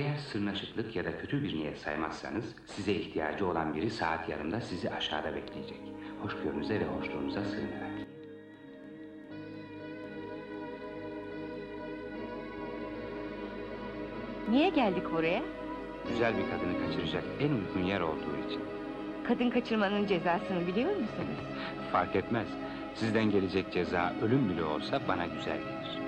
Eğer sırnaşıklık ya da kötü bir niyet saymazsanız size ihtiyacı olan biri saat yarımda sizi aşağıda bekleyecek. Hoşgörünüze ve hoşluğunuza sığınarak. Niye geldik oraya? Güzel bir kadını kaçıracak en uygun yer olduğu için. Kadın kaçırmanın cezasını biliyor musunuz? Fark etmez. Sizden gelecek ceza ölüm bile olsa bana güzel gelir.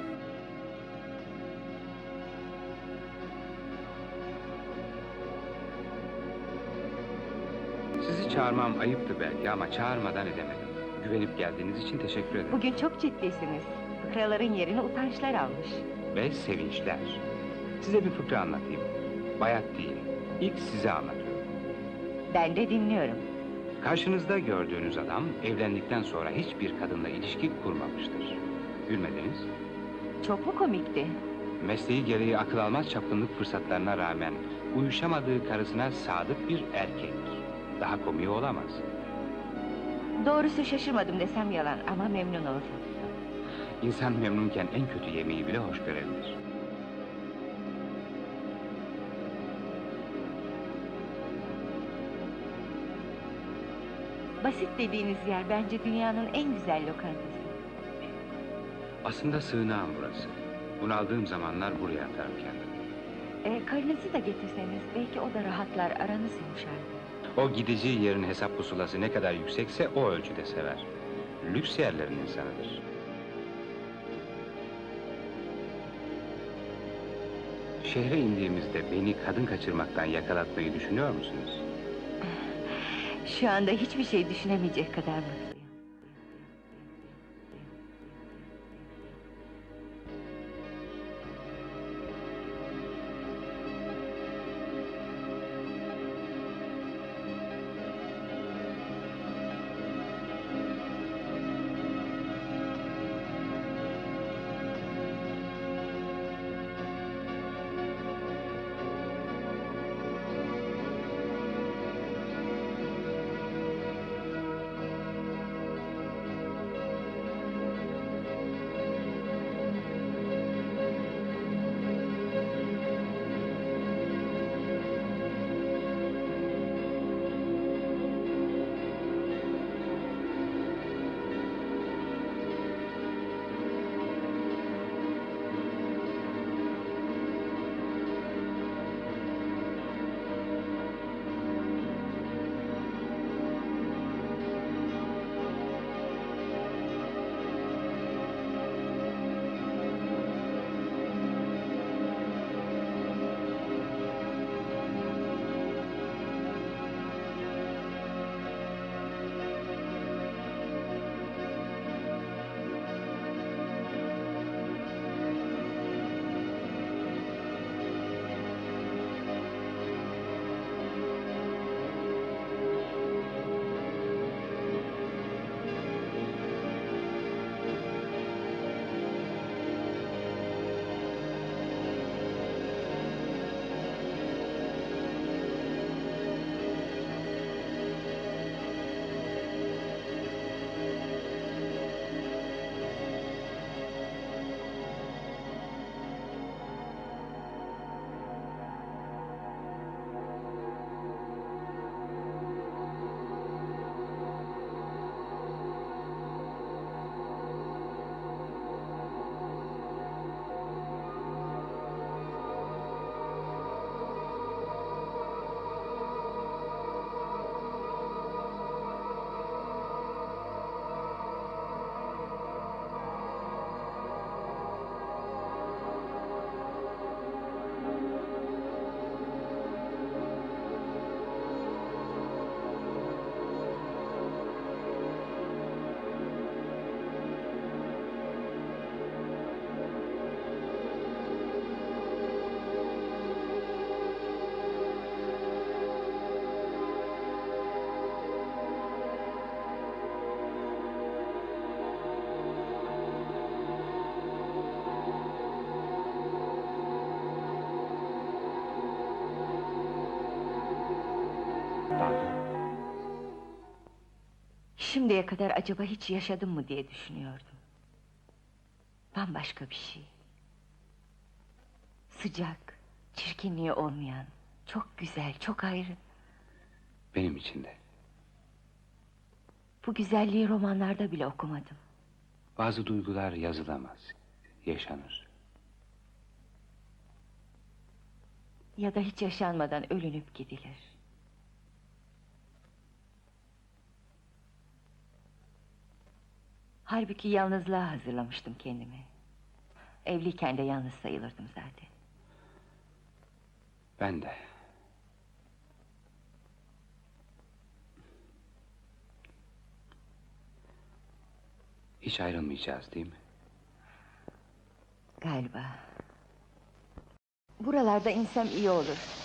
Sizi çağırmam ayıptı belki ama çağırmadan edemedim. Güvenip geldiğiniz için teşekkür ederim. Bugün çok ciddisiniz. Fıkraların yerini utançlar almış. Ve sevinçler. Size bir fıkra anlatayım. Bayat değil. İlk size anlatıyorum. Ben de dinliyorum. Karşınızda gördüğünüz adam evlendikten sonra hiçbir kadınla ilişki kurmamıştır. Gülmediniz. Çok mu komikti? Mesleği gereği akıl almaz çapkınlık fırsatlarına rağmen uyuşamadığı karısına sadık bir erkek. Daha komiği olamaz. Doğrusu şaşırmadım desem yalan ama memnun oldum. İnsan memnunken en kötü yemeği bile hoş görebilir. Basit dediğiniz yer bence dünyanın en güzel lokantası. Aslında sığınağım burası. Bunaldığım zamanlar buraya atarım kendimi. E, karınızı da getirseniz belki o da rahatlar aranız yumuşar. O gideceği yerin hesap pusulası ne kadar yüksekse o ölçüde sever. Lüks yerlerin insanıdır. Şehre indiğimizde beni kadın kaçırmaktan yakalatmayı düşünüyor musunuz? Şu anda hiçbir şey düşünemeyecek kadar mutluyum. Şimdiye kadar acaba hiç yaşadım mı diye düşünüyordum. Bambaşka bir şey. Sıcak, Çirkinliği olmayan, çok güzel, çok ayrı. Benim için de. Bu güzelliği romanlarda bile okumadım. Bazı duygular yazılamaz, yaşanır. Ya da hiç yaşanmadan ölünüp gidilir. Halbuki yalnızlığa hazırlamıştım kendimi. Evliyken de yalnız sayılırdım zaten. Ben de. Hiç ayrılmayacağız değil mi? Galiba. Buralarda insem iyi olur.